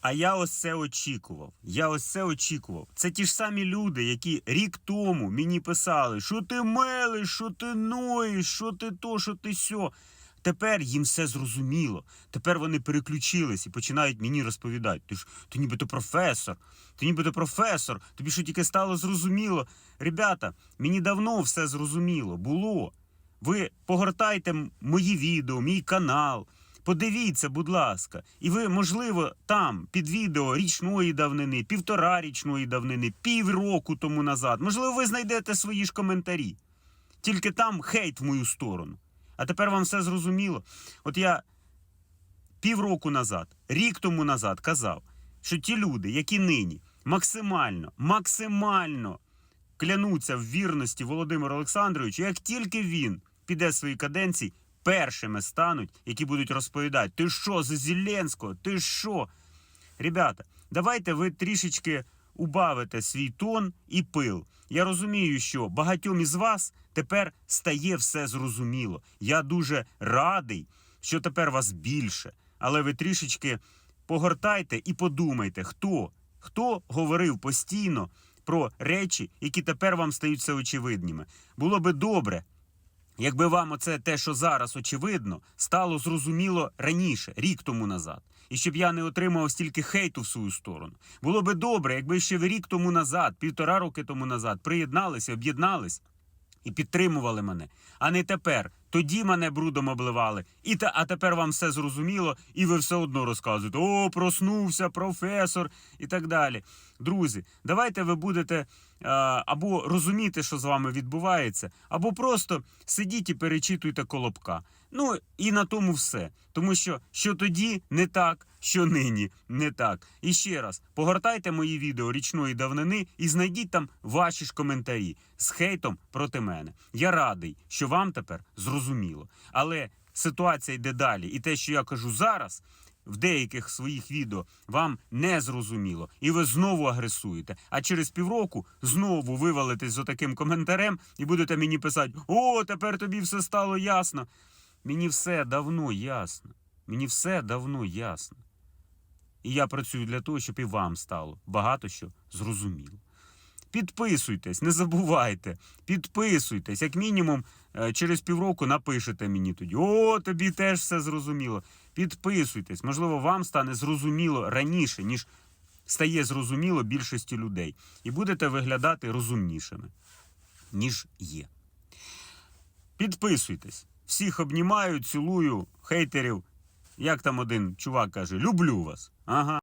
А я ось це очікував. Я ось це очікував. Це ті ж самі люди, які рік тому мені писали, що ти мелиш, що ти ноєш, що ти то, що ти сьо. Тепер їм все зрозуміло. Тепер вони переключились і починають мені розповідати. Ти ж ти нібито професор, ти нібито професор, тобі що тільки стало зрозуміло. Ребята, мені давно все зрозуміло було. Ви погортайте мої відео, мій канал. Подивіться, будь ласка, і ви, можливо, там під відео річної давнини, півтора річної давнини, півроку тому назад, можливо, ви знайдете свої ж коментарі. Тільки там хейт в мою сторону. А тепер вам все зрозуміло. От я півроку назад, рік тому назад казав, що ті люди, які нині максимально, максимально клянуться в вірності Володимиру Олександровичу, як тільки він піде з своєї каденції, першими стануть, які будуть розповідати: ти що за Зеленського? Ти що? Ребята, давайте ви трішечки убавите свій тон і пил. Я розумію, що багатьом із вас тепер стає все зрозуміло. Я дуже радий, що тепер вас більше. Але ви трішечки погортайте і подумайте, хто, хто говорив постійно про речі, які тепер вам стають все очевидніми. Було би добре, Якби вам оце те, що зараз очевидно, стало зрозуміло раніше, рік тому назад, і щоб я не отримав стільки хейту в свою сторону, було би добре, якби ще ви рік тому назад, півтора роки тому назад, приєдналися, об'єднались і підтримували мене, а не тепер. Тоді мене брудом обливали, і та, а тепер вам все зрозуміло, і ви все одно розказуєте: о, проснувся професор і так далі. Друзі, давайте ви будете е, або розуміти, що з вами відбувається, або просто сидіть і перечитуйте колобка. Ну і на тому все. Тому що що тоді не так, що нині не так. І ще раз погортайте мої відео річної давнини і знайдіть там ваші ж коментарі з хейтом проти мене. Я радий, що вам тепер зрозуміло. Але ситуація йде далі, і те, що я кажу зараз. В деяких своїх відео вам не зрозуміло, і ви знову агресуєте. А через півроку знову вивалитесь з отаким коментарем і будете мені писати: О, тепер тобі все стало ясно. Мені все давно ясно. Мені все давно ясно. І я працюю для того, щоб і вам стало багато що зрозуміло. Підписуйтесь, не забувайте. Підписуйтесь. Як мінімум, е, через півроку напишете мені тоді. О, тобі теж все зрозуміло. Підписуйтесь. Можливо, вам стане зрозуміло раніше, ніж стає зрозуміло більшості людей. І будете виглядати розумнішими, ніж є. Підписуйтесь. Всіх обнімаю, цілую, хейтерів. Як там один чувак каже, люблю вас. Ага.